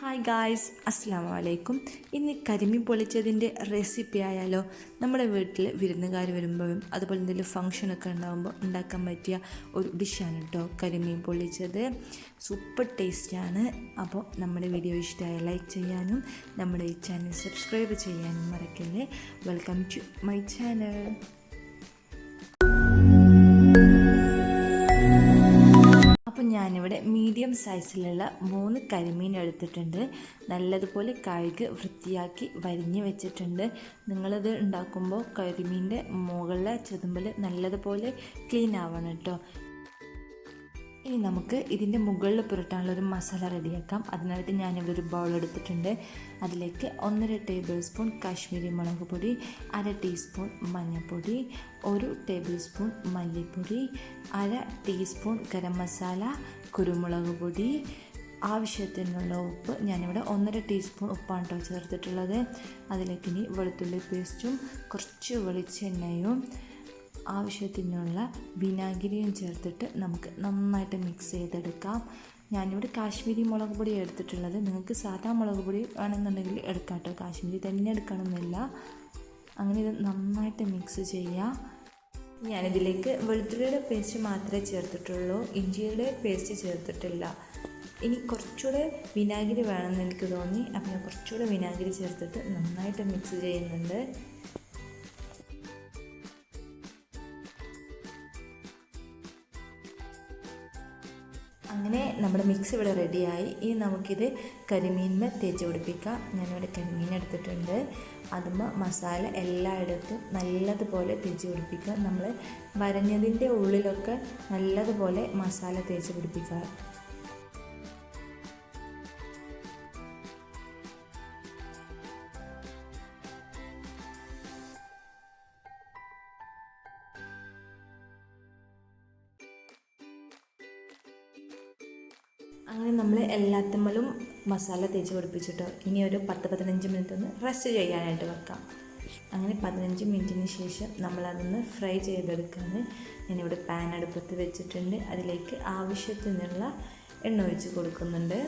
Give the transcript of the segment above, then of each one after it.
Hi guys അസ്സാം വലൈക്കും ഇന്ന് കരിമീൻ പൊളിച്ചതിന്റെ റെസിപ്പി ആയാലോ നമ്മുടെ വീട്ടിൽ വിരുന്നുകാർ വരുമ്പോഴും അതുപോലെ എന്തെങ്കിലും ഫംഗ്ഷനൊക്കെ ഉണ്ടാകുമ്പോൾ ഉണ്ടാക്കാൻ പറ്റിയ ഒരു ഡിഷാണ് കേട്ടോ കരിമീൻ പൊളിച്ചത്. സൂപ്പർ ടേസ്റ്റാണ് അപ്പോൾ നമ്മുടെ വീഡിയോ ഇഷ്ടമായ ലൈക്ക് ചെയ്യാനും നമ്മുടെ ഈ ചാനൽ സബ്സ്ക്രൈബ് ചെയ്യാനും മറക്കല്ലേ. വെൽക്കം ടു മൈ ചാനൽ അപ്പോൾ ഞാനിവിടെ മീഡിയം സൈസിലുള്ള മൂന്ന് കരിമീൻ എടുത്തിട്ടുണ്ട്. നല്ലതുപോലെ കഴുകി വൃത്തിയാക്കി വരിഞ്ഞ് വെച്ചിട്ടുണ്ട്. നിങ്ങളിത് ഉണ്ടാക്കുമ്പോൾ കരിമീന്റെ മുകളിലെ ചെതുമ്പൽ നല്ലതുപോലെ ക്ലീൻ ആവണം കേട്ടോ. ഇനി നമുക്ക് ഇതിന്റെ മുകളിൽ പുരട്ടാനുള്ള ഒരു മസാല റെഡിയാക്കാം. അതിനായിട്ട് ഞാനിവിടെ ഒരു ബൗൾ എടുത്തിട്ടുണ്ട്. അതിലേക്ക് ഒന്നര ടേബിൾ സ്പൂൺ കാശ്മീരി മുളക് പൊടി അര ടീസ്പൂൺ മഞ്ഞൾപ്പൊടി ഒരു ടേബിൾ സ്പൂൺ മല്ലിപ്പൊടി അര ടീസ്പൂൺ ഗരം മസാല കുരുമുളക് പൊടി. ആവശ്യത്തിനുള്ള ഉപ്പ് ഞാനിവിടെ ഒന്നര ടീസ്പൂൺ ഉപ്പാണ് കേട്ടോ ചേർത്തിട്ടുള്ളത്. അതിലേക്ക് ഇനി വെളുത്തുള്ളി പേസ്റ്റും കുറച്ച് വെളിച്ചെണ്ണയും ആവശ്യത്തിനുള്ള വിനാഗിരിയും ചേർത്തിട്ട് നമുക്ക് നന്നായിട്ട് മിക്സ് ചെയ്തെടുക്കാം. ഞാനിവിടെ കാശ്മീരി മുളക് പൊടി എടുത്തിട്ടുള്ളത്. നിങ്ങൾക്ക് സാധാ മുളക് പൊടി വേണമെന്നുണ്ടെങ്കിൽ എടുക്കാം കേട്ടോ കാശ്മീരി തന്നെ എടുക്കണമെന്നില്ല. അങ്ങനെ ഇത് നന്നായിട്ട് മിക്സ് ചെയ്യാം. ഞാനിതിലേക്ക് വെളുത്തുള്ളിയുടെ പേസ്റ്റ് മാത്രമേ ചേർത്തിട്ടുള്ളൂ. ഇഞ്ചിയുടെ പേസ്റ്റ് ചേർത്തിട്ടില്ല. ഇനി കുറച്ചുകൂടെ വിനാഗിരി വേണമെന്ന് എനിക്ക് തോന്നി. അപ്പം ഞാൻ കുറച്ചുകൂടെ വിനാഗിരി ചേർത്തിട്ട് നന്നായിട്ട് മിക്സ് ചെയ്യുന്നുണ്ട്. അങ്ങനെ നമ്മുടെ മിക്സ് ഇവിടെ റെഡിയായി ഇനി നമുക്കിത് കരിമീനിന് തേച്ച് പിടിപ്പിക്കാം. ഞാനിവിടെ കരിമീൻ എടുത്തിട്ടുണ്ട്. അതുമ്പോൾ മസാല എല്ലായിടത്തും നല്ലതുപോലെ തേച്ച് പിടിപ്പിക്കുക. നമ്മൾ വരഞ്ഞതിന്റെ ഉള്ളിലൊക്കെ നല്ലതുപോലെ മസാല തേച്ച് പിടിപ്പിക്കുക. അങ്ങനെ നമ്മൾ എല്ലാത്തുമ്മലും മസാല തേച്ച് പിടിപ്പിച്ചിട്ട് ഇനി ഒരു പത്ത് പതിനഞ്ച് മിനിറ്റ് ഒന്ന് റെസ്റ്റ് ചെയ്യാനായിട്ട് വെക്കാം. അങ്ങനെ പതിനഞ്ച് മിനിറ്റിന് ശേഷം നമ്മളതൊന്ന് ഫ്രൈ ചെയ്തെടുക്കാൻ ഞാനിവിടെ പാൻ അടുപ്പത്ത് വെച്ചിട്ടുണ്ട്. അതിലേക്ക് ആവശ്യത്തിനുള്ള എണ്ണ ഒഴിച്ച് കൊടുക്കുന്നുണ്ട്.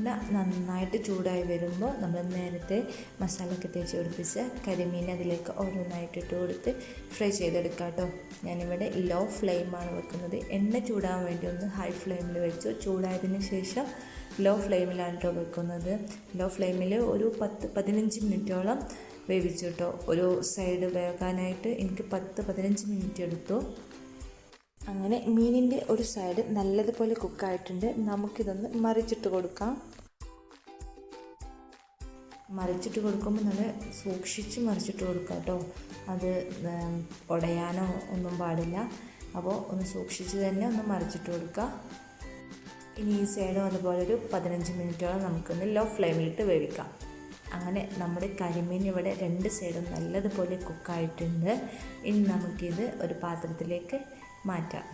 എണ്ണ നന്നായിട്ട് ചൂടായി വരുമ്പോൾ നമ്മൾ നേരത്തെ മസാലയൊക്കെ തേച്ച് പിടിപ്പിച്ച കരിമീൻ അതിലേക്ക് ഓരോന്നായിട്ട് ഇട്ട് കൊടുത്ത് ഫ്രൈ ചെയ്തെടുക്കാം കേട്ടോ. ഞാനിവിടെ ലോ ഫ്ലെയിമാണ് വെക്കുന്നത്. എണ്ണ ചൂടാൻ വേണ്ടി ഒന്ന് ഹൈ ഫ്ലെയിമിൽ വെച്ചു. ചൂടായതിന് ശേഷം ലോ ഫ്ലെയിമിലാണ് കേട്ടോ വെക്കുന്നത്. ലോ ഫ്ലെയിമിൽ ഒരു പത്ത് പതിനഞ്ച് മിനിറ്റോളം വേവിച്ചു കേട്ടോ ഒരു സൈഡ് വേകാനായിട്ട് എനിക്ക് പത്ത് പതിനഞ്ച് മിനിറ്റ് എടുത്തു. അങ്ങനെ മീനിന്റെ ഒരു സൈഡ് നല്ലതുപോലെ കുക്കായിട്ടുണ്ട് നമുക്കിതൊന്ന് മറിച്ചിട്ട് കൊടുക്കാം. മറിച്ചിട്ട് കൊടുക്കുമ്പോൾ നല്ല സൂക്ഷിച്ച് മറിച്ചിട്ട് കൊടുക്കുക കേട്ടോ അത് ഉടയാനോ ഒന്നും പാടില്ല. അപ്പോൾ ഒന്ന് സൂക്ഷിച്ച് തന്നെ ഒന്ന് മറിച്ചിട്ട് കൊടുക്കുക ഇനി ഈ സൈഡും അതുപോലെ ഒരു പതിനഞ്ച് മിനിറ്റോളം നമുക്കൊന്ന് ലോ ഫ്ലെയിമിലിട്ട് വേവിക്കാം. അങ്ങനെ നമ്മുടെ കരിമീൻ ഇവിടെ രണ്ട് സൈഡും നല്ലതുപോലെ കുക്കായിട്ടുണ്ട് ഇനി നമുക്കിത് ഒരു പാത്രത്തിലേക്ക് മാറ്റാം.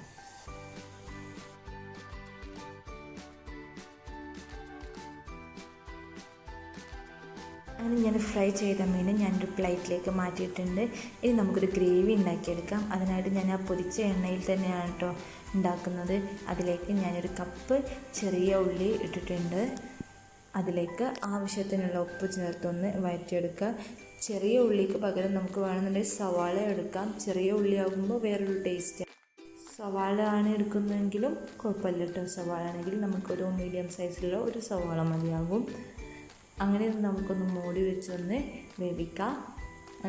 അങ്ങനെ ഞാൻ ഫ്രൈ ചെയ്ത മീൻ ഞാനൊരു പ്ലേറ്റിലേക്ക് മാറ്റിയിട്ടുണ്ട്. ഇനി നമുക്കൊരു ഗ്രേവി ഉണ്ടാക്കിയെടുക്കാം. അതിനായിട്ട് ഞാൻ ആ പൊരിച്ച എണ്ണയിൽ തന്നെയാണ് കേട്ടോ ഉണ്ടാക്കുന്നത്. അതിലേക്ക് ഞാനൊരു കപ്പ് ചെറിയ ഉള്ളി ഇട്ടിട്ടുണ്ട്. അതിലേക്ക് ആവശ്യത്തിനുള്ള ഉപ്പ് ചേർത്തൊന്ന് വഴറ്റിയെടുക്കുക. ചെറിയ ഉള്ളിക്ക് പകരം നമുക്ക് വേണമെന്നുണ്ടെങ്കിൽ സവാള എടുക്കാം. ചെറിയ ഉള്ളി ആകുമ്പോൾ വേറൊരു ടേസ്റ്റ് സവാള ആണ് എടുക്കുന്നതെങ്കിലും കുഴപ്പമില്ല കേട്ടോ സവാള ആണെങ്കിൽ നമുക്കൊരു മീഡിയം സൈസിലുള്ള ഒരു സവാള മതിയാകും. അങ്ങനെ ഇത് നമുക്കൊന്ന് മൂടി വെച്ചൊന്ന് വേവിക്കാം.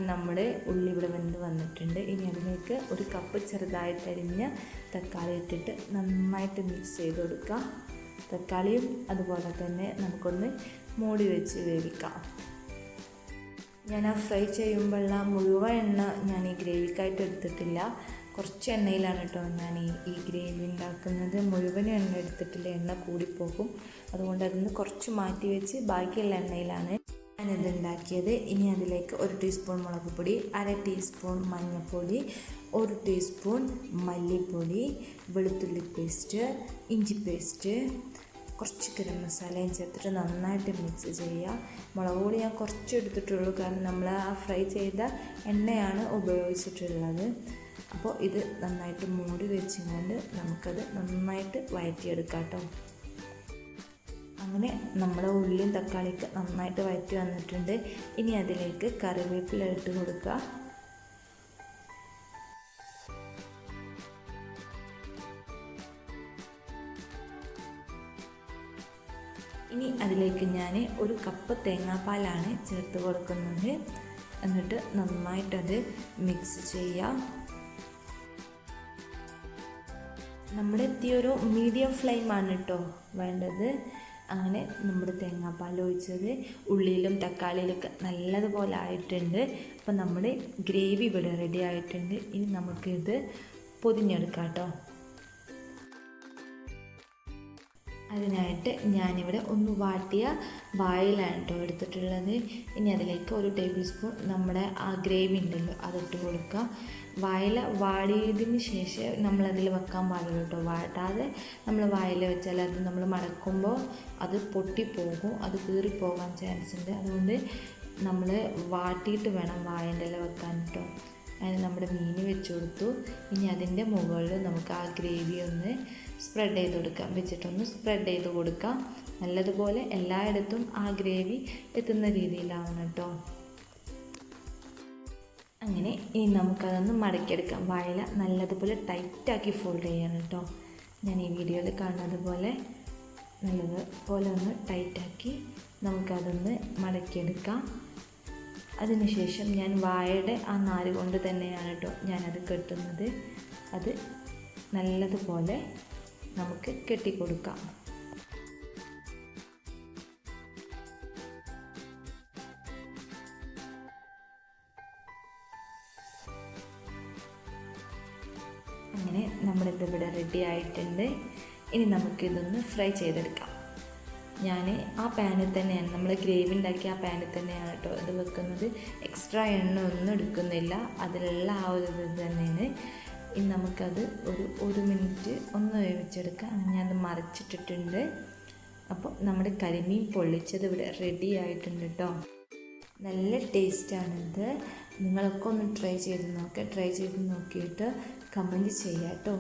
നമ്മുടെ ഉള്ളി ഇവിടെ വെന്ത് വന്നിട്ടുണ്ട്. ഇനി അതിലേക്ക് ഒരു കപ്പ് ചെറുതായിട്ട് അരിഞ്ഞ തക്കാളി ഇട്ടിട്ട് നന്നായിട്ട് മിക്സ് ചെയ്ത് കൊടുക്കാം. തക്കാളിയും അതുപോലെ തന്നെ നമുക്കൊന്ന് മൂടി വെച്ച് വേവിക്കാം. ഞാൻ ആ ഫ്രൈ ചെയ്യുമ്പോഴുള്ള മുഴുവൻ എണ്ണ ഞാൻ ഈ ഗ്രേവിക്കായിട്ട് എടുത്തിട്ടില്ല. കുറച്ച് എണ്ണയിലാണ് കേട്ടോ ഞാൻ ഈ ഈ ഗ്രേവി ഉണ്ടാക്കുന്നത്. മുഴുവൻ എണ്ണ എടുത്തിട്ടില്ല എണ്ണ കൂടിപ്പോകും. അതുകൊണ്ട് അതിന് കുറച്ച് മാറ്റി വെച്ച് ബാക്കിയുള്ള എണ്ണയിലാണ് ഞാനിത് ഉണ്ടാക്കിയത്. ഇനി അതിലേക്ക് ഒരു ടീസ്പൂൺ മുളക് പൊടി അര ടീസ്പൂൺ മഞ്ഞൾപ്പൊടി ഒരു ടീസ്പൂൺ മല്ലിപ്പൊടി വെളുത്തുള്ളി പേസ്റ്റ് ഇഞ്ചി പേസ്റ്റ് കുറച്ച് ഗരം മസാലയും ചേർത്തിട്ട് നന്നായിട്ട് മിക്സ് ചെയ്യുക. മുളക് പൊടി ഞാൻ കുറച്ച് എടുത്തിട്ടുള്ളൂ കാരണം നമ്മൾ ആ ഫ്രൈ ചെയ്ത എണ്ണയാണ് ഉപയോഗിച്ചിട്ടുള്ളത്. അപ്പോൾ ഇത് നന്നായിട്ട് മൂടി വെച്ചുകൊണ്ട് നമുക്കത് നന്നായിട്ട് വഴറ്റിയെടുക്കാം കേട്ടോ. അങ്ങനെ നമ്മുടെ ഉള്ളിയും തക്കാളിയൊക്കെ നന്നായിട്ട് വഴറ്റി വന്നിട്ടുണ്ട്. ഇനി അതിലേക്ക് കറിവേപ്പില ഇട്ട് കൊടുക്കുക. ഇനി അതിലേക്ക് ഞാൻ ഒരു കപ്പ് തേങ്ങാപ്പാലാണ് ചേർത്ത് കൊടുക്കുന്നത്. എന്നിട്ട് നന്നായിട്ടത് മിക്സ് ചെയ്യുക നമ്മുടെ എത്തിയൊരു മീഡിയം ഫ്ലെയിമാണ് കേട്ടോ വേണ്ടത്. അങ്ങനെ നമ്മുടെ തേങ്ങാപ്പാൽ ഒഴിച്ചത് ഉള്ളിയിലും തക്കാളിയിലൊക്കെ നല്ലതുപോലെ ആയിട്ടുണ്ട്. അപ്പം നമ്മുടെ ഗ്രേവി ഇവിടെ റെഡി ആയിട്ടുണ്ട്. ഇനി നമുക്കിത് പൊതിഞ്ഞെടുക്കാം കേട്ടോ അതിനായിട്ട് ഞാനിവിടെ ഒന്ന് വാട്ടിയ വായിലാണ് കേട്ടോ എടുത്തിട്ടുള്ളത്. ഇനി അതിലേക്ക് ഒരു ടേബിൾ സ്പൂൺ നമ്മുടെ ആ ഗ്രേവി ഉണ്ടല്ലോ അതിട്ട് കൊടുക്കുക വായില വാടിയതിന് ശേഷം നമ്മളതിൽ വെക്കാൻ പാടില്ല കേട്ടോ വാട്ടാതെ നമ്മൾ വായിൽ വെച്ചാൽ അത് നമ്മൾ മടക്കുമ്പോൾ അത് പൊട്ടിപ്പോകും അത് കീറിപ്പോകാൻ ചാൻസ് ഉണ്ട്. അതുകൊണ്ട് നമ്മൾ വാട്ടിയിട്ട് വേണം വായന്റെ ഇല വെക്കാൻ കേട്ടോ അതിന് നമ്മുടെ മീൻ വെച്ച് കൊടുത്തു. ഇനി അതിന്റെ മുകളിൽ നമുക്ക് ആ ഗ്രേവി ഒന്ന് സ്പ്രെഡ് ചെയ്ത് കൊടുക്കാം. വെച്ചിട്ടൊന്ന് സ്പ്രെഡ് ചെയ്ത് കൊടുക്കാം. നല്ലതുപോലെ എല്ലായിടത്തും ആ ഗ്രേവി എത്തുന്ന രീതിയിലാവണം കേട്ടോ. അങ്ങനെ ഇനി നമുക്കതൊന്ന് മടക്കിയെടുക്കാം. വായില നല്ലതുപോലെ ടൈറ്റാക്കി ഫോൾഡ് ചെയ്യണം കേട്ടോ. ഞാൻ ഈ വീഡിയോയിൽ കാണുന്നത് പോലെ നല്ലതുപോലെ ഒന്ന് ടൈറ്റാക്കി നമുക്കതൊന്ന് മടക്കിയെടുക്കാം. അതിനുശേഷം ഞാൻ വാഴയുടെ ആ നാല് കൊണ്ട് തന്നെയാണ് കേട്ടോ ഞാനത് കെട്ടുന്നത്. അത് നല്ലതുപോലെ നമുക്ക് കെട്ടിക്കൊടുക്കാം. അങ്ങനെ നമ്മളിത് ഇവിടെ റെഡി ആയിട്ടുണ്ട്. ഇനി നമുക്കിതൊന്ന് ഫ്രൈ ചെയ്തെടുക്കാം. ഞാൻ ആ പാനിൽ തന്നെയാണ്. നമ്മൾ ഗ്രേവി ഉണ്ടാക്കിയ ആ പാനിൽ തന്നെയാണ് കേട്ടോ ഇത് വെക്കുന്നത്. എക്സ്ട്രാ എണ്ണ ഒന്നും എടുക്കുന്നില്ല. അതിലുള്ള ആ ഒരു ഇത് തന്നെയാണ്. ഇനി നമുക്കത് ഒരു ഒരു മിനിറ്റ് ഒന്ന് വേവിച്ചെടുക്കാം. ഞാനത് മറിച്ചിട്ടിട്ടുണ്ട്. അപ്പോൾ നമ്മുടെ കരിമീൻ പൊള്ളിച്ചത് ഇവിടെ റെഡി ആയിട്ടുണ്ട് കേട്ടോ നല്ല ടേസ്റ്റാണിത് നിങ്ങളൊക്കെ ഒന്ന് ട്രൈ ചെയ്ത് നോക്കുക ട്രൈ ചെയ്ത് നോക്കിയിട്ട് കമന്റ് ചെയ്യാം കേട്ടോ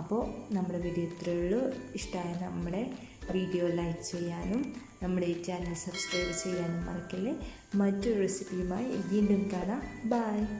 അപ്പോൾ നമ്മുടെ വീഡിയോ ഇത്രയേ ഉള്ളൂ. ഇഷ്ടമായ നമ്മുടെ വീഡിയോ ലൈക്ക് ചെയ്യാനും നമ്മുടെ ഈ ചാനൽ സബ്സ്ക്രൈബ് ചെയ്യാനും മറക്കല്ലേ. മറ്റൊരു റെസിപ്പിയുമായി വീണ്ടും കാണാം. ബൈ.